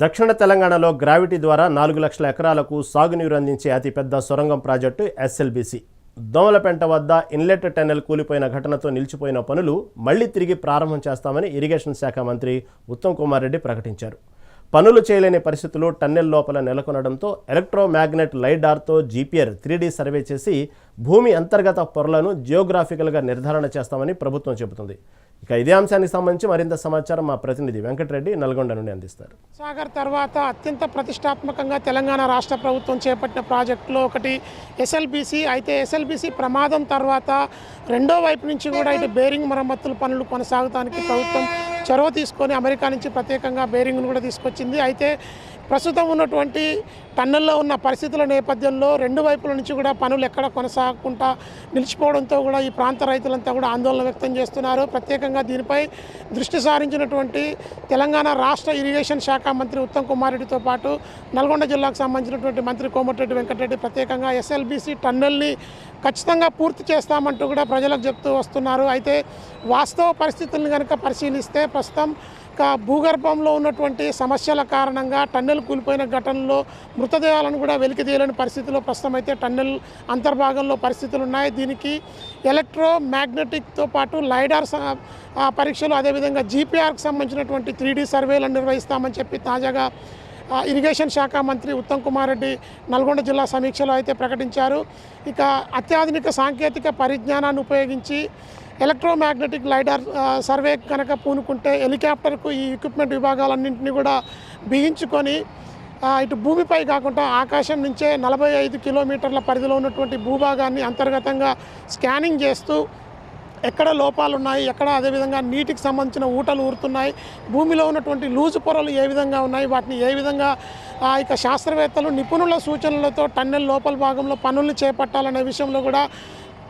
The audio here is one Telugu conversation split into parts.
దక్షిణ తెలంగాణలో గ్రావిటీ ద్వారా నాలుగు లక్షల ఎకరాలకు సాగునీరు అందించే అతిపెద్ద సొరంగం ప్రాజెక్టు ఎస్ఎల్బిసి. దోమలపెంట వద్ద ఇన్లెట్ టెన్నెల్ కూలిపోయిన ఘటనతో నిలిచిపోయిన పనులు మళ్ళీ తిరిగి ప్రారంభం చేస్తామని ఇరిగేషన్ శాఖ మంత్రి ఉత్తమ్ కుమార్ రెడ్డి ప్రకటించారు. పనులు చేయలేని పరిస్థితులు టన్నెల్ లోపల నెలకొనడంతో ఎలక్ట్రోమాగ్నెట్ లైడార్తో జీపీఆర్ త్రీ సర్వే చేసి భూమి అంతర్గత పొరలను జియోగ్రాఫికల్గా నిర్ధారణ చేస్తామని ప్రభుత్వం చెబుతుంది. ఇక ఇదే అంశానికి సంబంధించి మరింత సమాచారం మా ప్రతినిధి వెంకటరెడ్డి నల్గొండ నుండి అందిస్తారు. సాగర్ తర్వాత అత్యంత ప్రతిష్టాత్మకంగా తెలంగాణ రాష్ట్ర ప్రభుత్వం చేపట్టిన ప్రాజెక్టులో ఒకటి ఎస్ఎల్బిసి అయితే ఎస్ఎల్బిసి ప్రమాదం తర్వాత రెండో వైపు నుంచి కూడా ఇటు బేరింగ్ మరమ్మతుల పనులు కొనసాగడానికి ప్రభుత్వం చొరవ తీసుకొని అమెరికా నుంచి ప్రత్యేకంగా బేరింగ్ను కూడా తీసుకొచ్చింది. అయితే ప్రస్తుతం ఉన్నటువంటి టన్నెల్లో ఉన్న పరిస్థితుల నేపథ్యంలో రెండు వైపుల నుంచి కూడా పనులు ఎక్కడ కొనసాగకుండా నిలిచిపోవడంతో కూడా ఈ ప్రాంత రైతులంతా కూడా ఆందోళన వ్యక్తం చేస్తున్నారు. ప్రత్యేకంగా దీనిపై దృష్టి సారించినటువంటి తెలంగాణ రాష్ట్ర ఇరిగేషన్ శాఖ మంత్రి ఉత్తమ్ కుమార్ రెడ్డితో పాటు నల్గొండ జిల్లాకు సంబంధించినటువంటి మంత్రి కోమటిరెడ్డి వెంకటరెడ్డి ప్రత్యేకంగా ఎస్ఎల్బీసీ టన్నెల్ని ఖచ్చితంగా పూర్తి చేస్తామంటూ కూడా ప్రజలకు చెప్తూ వస్తున్నారు. అయితే వాస్తవ పరిస్థితులను కనుక పరిశీలిస్తే ప్రస్తుతం భూగర్భంలో ఉన్నటువంటి సమస్యల కారణంగా టన్నెల్ కూలిపోయిన ఘటనలో మృతదేహాలను కూడా వెలికి తీయలేని పరిస్థితిలో ప్రస్తుతం అయితే టన్నెల్ అంతర్భాగంలో పరిస్థితులు ఉన్నాయి దీనికి ఎలక్ట్రో మ్యాగ్నెటిక్తో పాటు లైడార్ స- పరీక్షలు అదేవిధంగా జీపీఆర్కి సంబంధించినటువంటి త్రీ డీ సర్వేలను నిర్వహిస్తామని చెప్పి తాజాగా ఇరిగేషన్ శాఖ మంత్రి ఉత్తమ్ కుమార్ రెడ్డి నల్గొండ జిల్లా సమీక్షలో అయితే ప్రకటించారు. ఇక అత్యాధునిక సాంకేతిక పరిజ్ఞానాన్ని ఉపయోగించి ఎలక్ట్రోమాగ్నెటిక్ లైడర్ సర్వే కనుక పూనుకుంటే హెలికాప్టర్కు ఈ ఎక్విప్మెంట్ విభాగాలన్నింటినీ కూడా బిగించుకొని ఇటు భూమిపై కాకుండా ఆకాశం నుంచే నలభై ఐదు కిలోమీటర్ల పరిధిలో ఉన్నటువంటి భూభాగాన్ని అంతర్గతంగా స్కానింగ్ చేస్తూ ఎక్కడ లోపాలు ఉన్నాయి ఎక్కడ అదేవిధంగా నీటికి సంబంధించిన ఊటలు ఊరుతున్నాయి భూమిలో ఉన్నటువంటి లూజు పొరలు ఏ విధంగా ఉన్నాయి వాటిని ఏ విధంగా ఆ, ఇక శాస్త్రవేత్తలు నిపుణుల సూచనలతో టన్నెల్ లోపల భాగంలో పనులు చేపట్టాలనే విషయంలో కూడా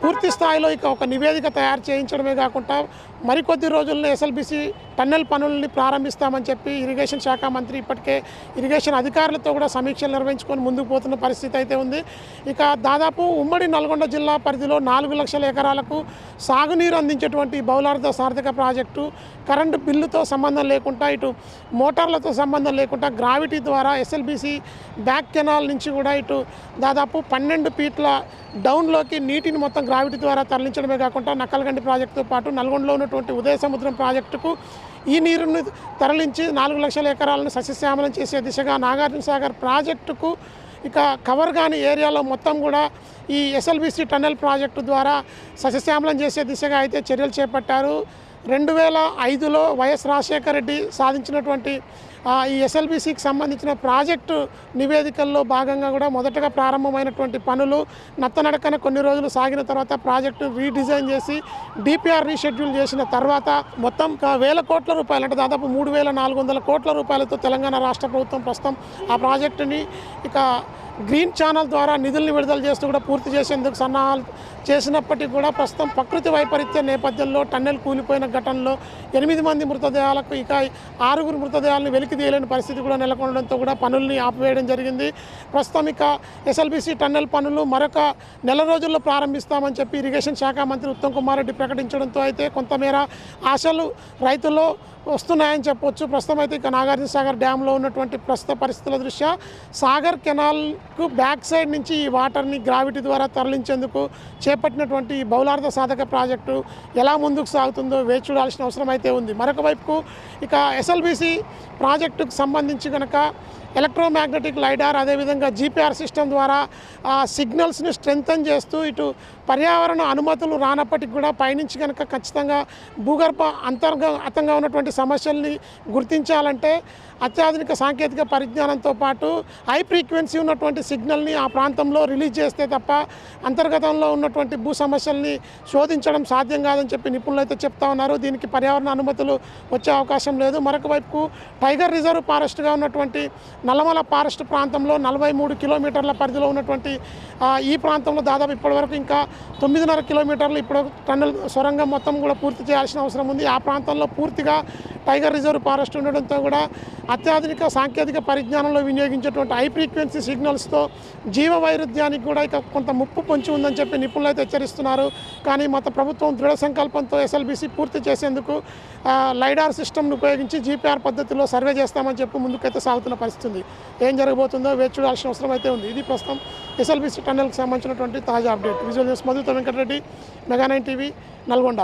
పూర్తి స్థాయిలో ఇక ఒక నివేదిక తయారు చేయించడమే కాకుండా మరికొద్ది రోజుల్లో ఎస్ఎల్బిసి టన్నెల్ పనుల్ని ప్రారంభిస్తామని చెప్పి ఇరిగేషన్ శాఖ మంత్రి ఇప్పటికే ఇరిగేషన్ అధికారులతో కూడా సమీక్షలు నిర్వహించుకొని ముందుకు పోతున్న పరిస్థితి అయితే ఉంది. ఇక దాదాపు ఉమ్మడి నల్గొండ జిల్లా పరిధిలో నాలుగు లక్షల ఎకరాలకు సాగునీరు అందించేటువంటి బౌలార్థ సార్థక ప్రాజెక్టు కరెంటు బిల్లుతో సంబంధం లేకుండా ఇటు మోటార్లతో సంబంధం లేకుండా గ్రావిటీ ద్వారా ఎస్ఎల్బిసి బ్యాక్ కెనాల్ నుంచి కూడా ఇటు దాదాపు పన్నెండు ఫీట్ల డౌన్లోకి నీటిని మొత్తం గ్రావిటీ ద్వారా తరలించడమే కాకుండా నక్కలగండి ప్రాజెక్టుతో పాటు నల్గొండలో ఉన్నటువంటి ఉదయ సముద్రం ప్రాజెక్టుకు ఈ నీరును తరలించి నాలుగు లక్షల ఎకరాలను సస్యశ్యామలం చేసే దిశగా నాగార్జున సాగర్ ప్రాజెక్టుకు ఇక కవర్ కాని ఏరియాలో మొత్తం కూడా ఈ ఎస్ఎల్బిసి టన్నెల్ ప్రాజెక్టు ద్వారా సస్యశ్యామలం చేసే దిశగా అయితే చర్యలు చేపట్టారు. రెండు వేల ఐదులో వైఎస్ రాజశేఖర రెడ్డి సాధించినటువంటి ఈ ఎస్ఎల్బిసికి సంబంధించిన ప్రాజెక్టు నివేదికల్లో భాగంగా కూడా మొదటగా ప్రారంభమైనటువంటి పనులు నత్తనడకన కొన్ని రోజులు సాగిన తర్వాత ప్రాజెక్టు రీడిజైన్ చేసి డిపిఆర్ రీషెడ్యూల్ చేసిన తర్వాత మొత్తం ఒక వేల కోట్ల రూపాయలు అంటే దాదాపు మూడు వేల నాలుగు వందల కోట్ల రూపాయలతో తెలంగాణ రాష్ట్ర ప్రభుత్వం ప్రస్తుతం ఆ ప్రాజెక్టుని ఇక గ్రీన్ ఛానల్ ద్వారా నిధుల్ని విడుదల చేస్తూ కూడా పూర్తి చేసేందుకు సన్నాహాలు చేసినప్పటికీ కూడా ప్రస్తుతం ప్రకృతి వైపరీత్య నేపథ్యంలో టన్నెల్ కూలిపోయిన ఘటనలో ఎనిమిది మంది మృతదేహాలకు ఇక ఆరుగురు మృతదేహాలను వెలికి తీయలేని పరిస్థితి కూడా నెలకొనడంతో కూడా పనుల్ని ఆపివేయడం జరిగింది. ప్రస్తుతం ఇక ఎస్ఎల్బిసి టన్నెల్ పనులు మరొక నెల రోజుల్లో ప్రారంభిస్తామని చెప్పి ఇరిగేషన్ శాఖ మంత్రి ఉత్తమ్ కుమార్ రెడ్డి ప్రకటించడంతో అయితే కొంతమేర ఆశలు రైతుల్లో వస్తున్నాయని చెప్పొచ్చు. ప్రస్తుతం అయితే ఇక నాగార్జున సాగర్ డ్యాంలో ఉన్నటువంటి ప్రస్తుత పరిస్థితుల దృష్ట్యా సాగర్ కెనాల్ బ్యాక్ సైడ్ నుంచి ఈ వాటర్ని గ్రావిటీ ద్వారా తరలించేందుకు చేపట్టినటువంటి ఈ బౌలార్థ సాధక ప్రాజెక్టు ఎలా ముందుకు సాగుతుందో వేచి చూడాల్సిన అవసరం అయితే ఉంది. మరొక వైపుకు ఇక ఎస్ఎల్బిసి ప్రాజెక్టుకు సంబంధించి కనుక ఎలక్ట్రోమాగ్నెటిక్ లైడార్ అదేవిధంగా జీపీఆర్ సిస్టమ్ ద్వారా ఆ సిగ్నల్స్ని స్ట్రెంగ్తన్ చేస్తూ ఇటు పర్యావరణ అనుమతులు రానప్పటికి కూడా పయనించి కనుక ఖచ్చితంగా భూగర్భ అంతర్గతంగా ఉన్నటువంటి సమస్యల్ని గుర్తించాలంటే అత్యాధునిక సాంకేతిక పరిజ్ఞానంతో పాటు హై ఫ్రీక్వెన్సీ ఉన్నటువంటి సిగ్నల్ని ఆ ప్రాంతంలో రిలీజ్ చేస్తే తప్ప అంతర్గతంలో ఉన్నటువంటి భూ సమస్యల్ని శోధించడం సాధ్యం కాదని చెప్పి నిపుణులు అయితే చెప్తా ఉన్నారు. దీనికి పర్యావరణ అనుమతులు వచ్చే అవకాశం లేదు. మరొక వైపుకు టైగర్ రిజర్వ్ ఫారెస్ట్గా ఉన్నటువంటి నల్లమల ఫారెస్ట్ ప్రాంతంలో నలభై మూడు కిలోమీటర్ల పరిధిలో ఉన్నటువంటి ఈ ప్రాంతంలో దాదాపు ఇప్పటివరకు ఇంకా తొమ్మిదిన్నర కిలోమీటర్లు ఇప్పుడు టన్నెల్ సొరంగం మొత్తం కూడా పూర్తి చేయాల్సిన అవసరం ఉంది. ఆ ప్రాంతంలో పూర్తిగా టైగర్ రిజర్వ్ ఫారెస్ట్ ఉండడంతో కూడా అత్యాధునిక సాంకేతిక పరిజ్ఞానంలో వినియోగించేటువంటి హై ఫ్రీక్వెన్సీ సిగ్నల్స్తో జీవ వైరుధ్యానికి కూడా ఇక కొంత ముప్పు పొంచి ఉందని చెప్పి నిపుణులు అయితే హెచ్చరిస్తున్నారు. కానీ మత ప్రభుత్వం దృఢ సంకల్పంతో ఎస్ఎల్బీసీ పూర్తి చేసేందుకు లైడార్ సిస్టమ్ను ఉపయోగించి జీపీఆర్ పద్ధతిలో సర్వే చేస్తామని చెప్పి ముందుకైతే సాగుతున్న పరిస్థితి ఏం జరగబోతుందో వేచి చూడాల్సిన అవసరం అయితే ఉంది. ఇది ప్రస్తుతం ఎస్ఎల్బీసీ టన్నెల్కి సంబంధించినటువంటి తాజా update visual news మధుతో Venkata Reddy mega nine TV Nalgonda.